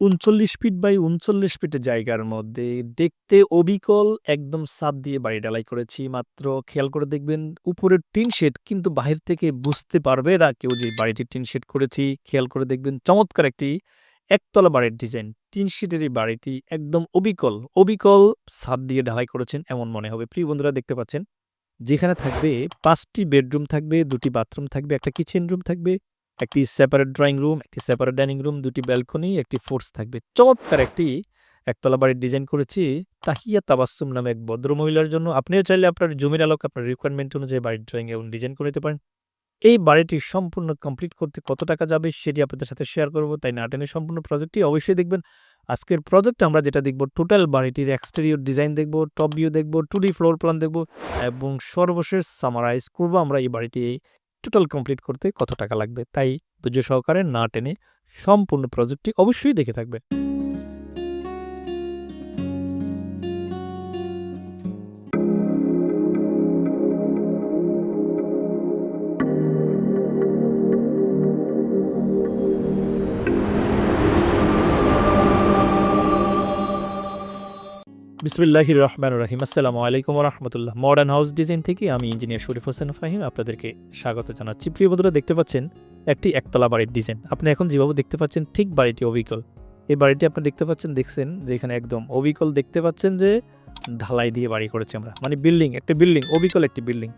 উনচল্লিশ feet by উনচল্লিশ ফিটের জায়গার মধ্যে। দেখতে অবিকল, একদম সাপ দিয়ে বাড়ি ঢালাই করেছি। মাত্র খেয়াল করে দেখবেন, উপরের টিন শেড কিন্তু বাহির থেকে বুঝতে পারবে না কেউ যে বাড়িটি টিন শেড করেছি। খেয়াল করে দেখবেন, চমৎকার একটি একতলা বাড়ির ডিজাইন। টিন শেডের এই বাড়িটি একদম অবিকল অবিকল ছাদ দিয়ে ঢালাই করেছেন এমন মনে হবে। প্রিয় বন্ধুরা, দেখতে পাচ্ছেন, যেখানে থাকবে পাঁচটি বেডরুম থাকবে, দুটি বাথরুম থাকবে, একটা কিচেন রুম থাকবে একটি সেপারেট ড্রয়িং রুম একটি সেপারেট ডাইনিং রুম দুটি ব্যালকনি একটি ফোর্স থাকবে। চমৎকার একটি একতলা বাড়ির ডিজাইন করেছি তাহিয়া তাবাসুম নামে এক ভদ্র মহিলার জন্য। আপনিও চাইলে আপনার জমির আলোক, আপনার রিকোয়ারমেন্ট অনুযায়ী বাড়ির ড্রয়িং এবং ডিজাইন করে নিতে পারেন। এই বাড়িটি সম্পূর্ণ কমপ্লিট করতে কত টাকা যাবে সেটি আপনাদের সাথে শেয়ার করব, তাই না টেনে সম্পূর্ণ প্রজেক্টটি অবশ্যই দেখবেন। আজকের প্রজেক্টে আমরা যেটা দেখব টোটাল বাড়িটির এক্সটেরিয়র ডিজাইন দেখব টপ ভিউ দেখব টু ডি ফ্লোর প্ল্যান দেখব এবং সর্বশেষ সামারাইজ করব আমরা এই বাড়িটি টোটাল কমপ্লিট করতে কত টাকা লাগবে, তাই ধৈর্য সহকারে না টেনে সম্পূর্ণ প্রজেক্টটি অবশ্যই দেখে থাকবে। বিসমিল্লাহির রহমান রহিম। আসসালামু আলাইকুম রহমতুল্লাহ। মডার্ন হাউস ডিজাইন থেকে আমি ইঞ্জিনিয়ার শরীফ হোসেন ফাহিম আপনাদেরকে স্বাগত জানাচ্ছি। প্রিয় বন্ধুরা, দেখতে পাচ্ছেন একটি একতলা বাড়ির ডিজাইন আপনি এখন যেভাবে দেখতে পাচ্ছেন, ঠিক বাড়িটি অবিকল। এই বাড়িটি আপনি দেখতে পাচ্ছেন, দেখছেন যে এখানে একদম অবিকল দেখতে পাচ্ছেন যে ঢালাই দিয়ে বাড়ি করেছি আমরা। মানে বিল্ডিং একটা বিল্ডিং অবিকল একটি বিল্ডিং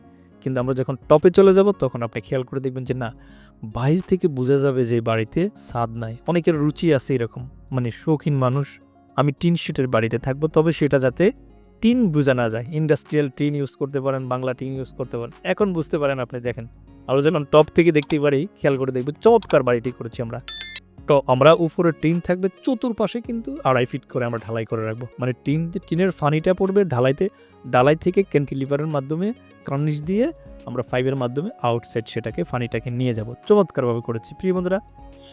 কিন্তু আমরা যখন টপে চলে যাব, তখন আপনি খেয়াল করে দেখবেন যে না, বাইরে থেকে বোঝা যাবে যে বাড়িতে স্বাদ নাই। অনেকের রুচি আছে এরকম। মানে শৌখিন মানুষ আমি টিন শিটের বাড়িতে থাকব, তবে সেটা যাতে টিন বোঝা না যায়। ইন্ডাস্ট্রিয়াল টিন ইউজ করতে পারেন, বাংলা টিন ইউজ করতে পারেন। এখন বুঝতে পারেন আপনি, দেখেন। আরও যখন টপ থেকে দেখতেই পারি, খেয়াল করে দেখবেন চমৎকার বাড়িটি করেছি আমরা। তো আমরা উপরে টিন থাকবে চতুর্পাশে, কিন্তু আড়াই ফিট করে আমরা ঢালাই করে রাখব। মানে টিন, টিনের ফানিটা পড়বে ঢালাইতে, ঢালাই থেকে ক্যান্টিলিভারের মাধ্যমে কার্নিশ দিয়ে আমরা ফাইভের মাধ্যমে আউটসাইড সেটাকে, ফানিটাকে নিয়ে যাব। চমৎকারভাবে করেছি। প্রিয় বন্ধুরা,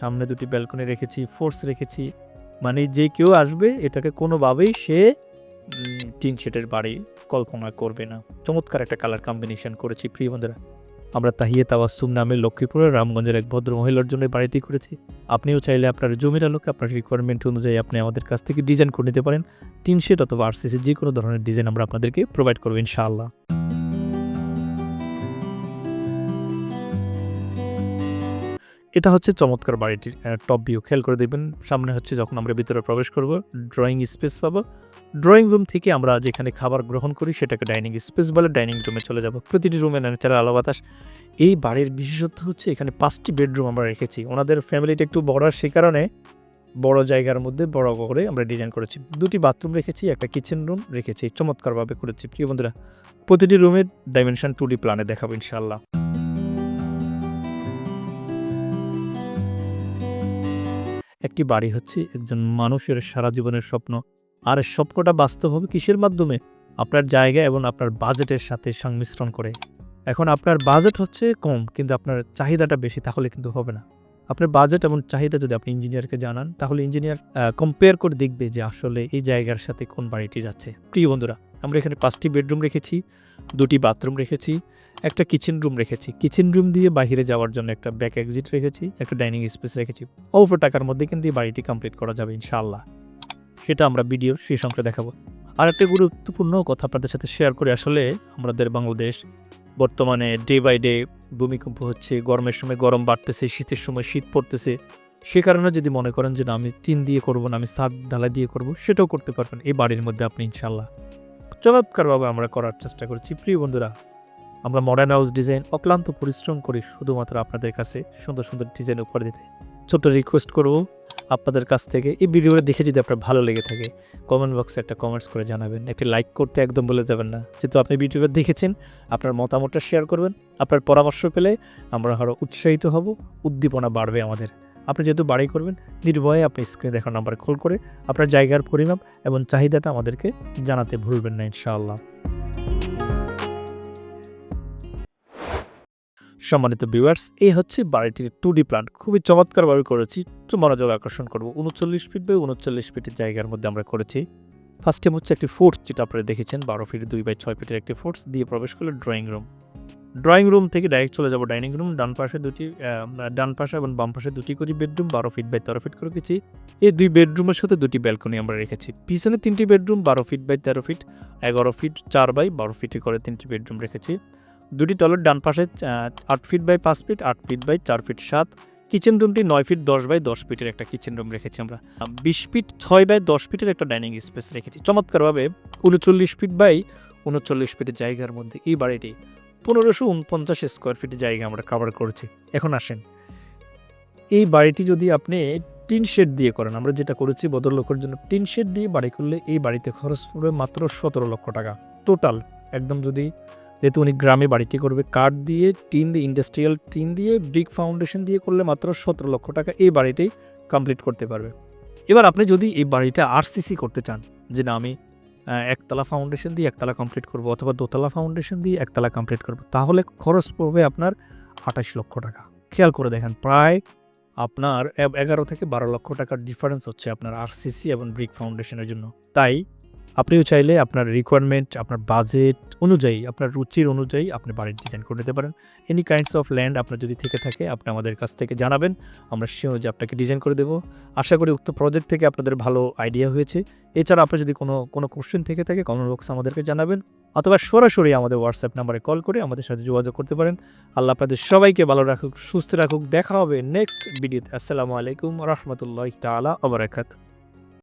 সামনে দুটি ব্যালকনি রেখেছি ফোর্স রেখেছি। মানে যে কেউ আসবে, এটাকে কোনোভাবেই সে টিন শেটের বাড়ি কল্পনা করবে না। চমৎকার একটা কালার কম্বিনেশন করেছি, প্রিয় বন্ধুরা। আমরা তাহিয়ে তাওয়াসুম নামে লক্ষ্মীপুরের রামগঞ্জের এক ভদ্র মহিলার জন্য বাড়িটি করেছি। আপনিও চাইলে আপনার জমির আলোকে আপনার রিকোয়ারমেন্ট অনুযায়ী আপনি আমাদের কাছ থেকে ডিজাইন করে নিতে পারেন। টিন শেড অথবা আরসিসি যে কোনো ধরনের ডিজাইন আমরা আপনাদেরকে প্রোভাইড করব, ইনশাআল্লাহ। এটা হচ্ছে চমৎকার বাড়িটির টপ ভিউ খেয়াল করে দেখবেন, সামনে হচ্ছে যখন আমরা ভিতরে প্রবেশ করব ড্রয়িং স্পেস পাবো। ড্রয়িং রুম থেকে আমরা যেখানে খাবার গ্রহণ করি, সেটাকে ডাইনিং স্পেস বলে ডাইনিং রুমে চলে যাব। প্রতিটি রুমে ন্যাচারাল আলো বাতাস। এই বাড়ির বিশেষত্ব হচ্ছে এখানে পাঁচটি বেডরুম আমরা রেখেছি। ওনাদের ফ্যামিলিটা একটু বড়, সে কারণে বড় জায়গার মধ্যে, বড় করে আমরা ডিজাইন করেছি। দুটি বাথরুম রেখেছি, একটা কিচেন রুম রেখেছি। চমৎকারভাবে করেছি। প্রিয় বন্ধুরা, প্রতিটি রুমের ডাইমেনশন টু ডি প্ল্যানে দেখাবো ইনশাল্লাহ একটি বাড়ি হচ্ছে একজন মানুষের সারা জীবনের স্বপ্ন। আর স্বপ্নটা বাস্তব হবে কিসের মাধ্যমে? আপনার জায়গা এবং আপনার বাজেটের সাথে সংমিশ্রণ করে। এখন আপনার বাজেট হচ্ছে কম, কিন্তু আপনার চাহিদাটা বেশি, তাহলে কিন্তু হবে না। আপনার বাজেট এবং চাহিদা যদি আপনি ইঞ্জিনিয়ারকে জানান, তাহলে ইঞ্জিনিয়ার কম্পেয়ার করে দেখবে যে আসলে এই জায়গার সাথে কোন বাড়িটি যাচ্ছে। প্রিয় বন্ধুরা, আমরা এখানে পাঁচটি বেডরুম রেখেছি, দুটি বাথরুম রেখেছি একটা কিচেন রুম রেখেছি। কিচেন রুম দিয়ে বাইরে যাওয়ার জন্য একটা ব্যাক এক্সিট রেখেছি, একটা ডাইনিং স্পেস রেখেছি। অল্প টাকার মধ্যে কিন্তু এই বাড়িটি কমপ্লিট করা যাবে ইনশাআল্লাহ। সেটা আমরা ভিডিওর শেষ অংশে দেখাবো। আর একটা গুরুত্বপূর্ণ কথা আপনাদের সাথে শেয়ার করে, আসলে আমাদের বাংলাদেশ বর্তমানে ডে বাই ডে ভূমিকম্প হচ্ছে, গরমের সময় গরম বাড়তেছে, শীতের সময় শীত পড়তেছে। সে কারণে যদি মনে করেন যে না, আমি টিন দিয়ে করব না, আমি সাদ ঢালাই দিয়ে করব, সেটাও করতে পারবেন এই বাড়ির মধ্যে আপনি ইনশাল্লাহ চমৎকারভাবে আমরা করার চেষ্টা করছি। প্রিয় বন্ধুরা আমরা মডার্ন হাউস ডিজাইন অক্লান্ত পরিশ্রম করি শুধুমাত্র আপনাদের কাছে সুন্দর সুন্দর ডিজাইন উপহার দিতে। ছোট্ট রিকোয়েস্ট করব আপনাদের কাছ থেকে। এই ভিডিওটা দেখে যদি আপনার ভালো লেগে থাকে কমেন্ট বক্সে একটা কমেন্টস করে জানাবেন। একটি লাইক করতে একদম বলে যাবেন না। যেহেতু আপনি ভিডিওটা দেখেছেন, আপনার মতামতটা শেয়ার করবেন। আপনার পরামর্শ পেলে আমরা আরও উৎসাহিত হব, উদ্দীপনা বাড়বে আমাদের। আপনি যেহেতু বাড়ি করবেন, নির্ভয়ে আপনি স্ক্রিনে দেখার নাম্বার কল করে আপনার জায়গার পরিমাপ এবং চাহিদাটা আমাদেরকে জানাতে ভুলবেন না ইনশাআল্লাহ। সম্মানিত ভিউয়ার্স এই হচ্ছে বাড়িটির টু ডি প্ল্যান খুবই চমৎকারভাবে করেছি। একটু মনোযোগ আকর্ষণ করব। উনচল্লিশ ফিট বাই উনচল্লিশ ফিটের জায়গার মধ্যে আমরা করেছি। ফার্স্ট টাইম হচ্ছে একটি ফোর্স যেটা আপনারা দেখেছেন, বারো ফিট দুই বাই ছয় ফিটের একটি ফোর্স দিয়ে প্রবেশ করলে ড্রয়িং রুম ড্রয়িং রুম থেকে ডাইরেক্ট চলে যাব ডাইনিং রুম ডান পাশে দুটি ডান পাশে এবং বাম পাশে দুটি করে বেডরুম বারো ফিট বাই তেরো ফিট করে রেখেছি এই দুই বেডরুমের সাথে দুটি ব্যালকনি আমরা রেখেছি। পিছনে তিনটি বেডরুম বারো ফিট বাই তেরো ফিট এগারো ফিট চার বাই বারো ফিটে করে তিনটি বেডরুম রেখেছি। দুটি টয়লেট ডান পাশে আট ফিট বাই পাঁচ ফিট আট ফিট বাই চার ফিট সাত। কিচেন রুমটি নয় ফিট দশ বাই দশ ফিটের একটা কিচেন রুম রেখেছি আমরা। বিশ ফিট ছয় বাই দশ ফিটের একটা ডাইনিং স্পেস রেখেছি। চমৎকারভাবে উনচল্লিশ ফিট বাই উনচল্লিশ ফিটের জায়গার মধ্যে এই বাড়িটি পনেরোশো উনপঞ্চাশ স্কোয়ার ফিটের জায়গা আমরা কাভার করেছি। এখন আসেন, এই বাড়িটি যদি আপনি টিন শেড দিয়ে করেন, আমরা যেটা করেছি ভদ্রলোকের জন্য, টিন শেড দিয়ে বাড়ি করলে এই বাড়িতে খরচ পড়বে মাত্র সতেরো লক্ষ টাকা। টোটাল একদম যদি যেহেতু উনি গ্রামে বাড়িটি করবে, কাঠ দিয়ে, টিন দিয়ে ইন্ডাস্ট্রিয়াল টিন দিয়ে ব্রিক ফাউন্ডেশন দিয়ে করলে মাত্র সতেরো লক্ষ টাকা এই বাড়িটি কমপ্লিট করতে পারবে। এবার আপনি যদি এই বাড়িটা আরসিসি করতে চান, যে না আমি একতলা ফাউন্ডেশন দিয়ে একতলা কমপ্লিট করব অথবা দোতলা ফাউন্ডেশন দিয়ে একতলা কমপ্লিট করব, তাহলে খরচ পড়বে আপনার আঠাশ লক্ষ টাকা। খেয়াল করে দেখেন, প্রায় আপনার এগারো থেকে বারো লক্ষ টাকার ডিফারেন্স হচ্ছে আপনার আরসিসি এবং ব্রিক ফাউন্ডেশনের জন্য। তাই আপনিও চাইলে আপনার রিকোয়ারমেন্ট আপনার বাজেট অনুযায়ী, আপনার রুচির অনুযায়ী আপনি বাড়ির ডিজাইন করে নিতে পারেন। এনি কাইন্ডস অফ ল্যান্ড আপনার যদি থেকে থাকে, আপনি আমাদের কাছ থেকে জানাবেন। আমরা সে অনুযায়ী আপনাকে ডিজাইন করে দেবো। আশা করি উক্ত প্রজেক্ট থেকে আপনাদের ভালো আইডিয়া হয়েছে। এছাড়া আপনার যদি কোনো কোনো কোশ্চেন থেকে থাকে কমেন্ট বক্স আমাদেরকে জানাবেন। অথবা সরাসরি আমাদের হোয়াটসঅ্যাপ নাম্বারে কল করে আমাদের সাথে যোগাযোগ করতে পারেন। আল্লাহ আপনাদের সবাইকে ভালো রাখুক, সুস্থ রাখুক। দেখা হবে নেক্সট ভিডিওতে আসসালামু আলাইকুম রহমতুল্লাহ তালা আবরাকাত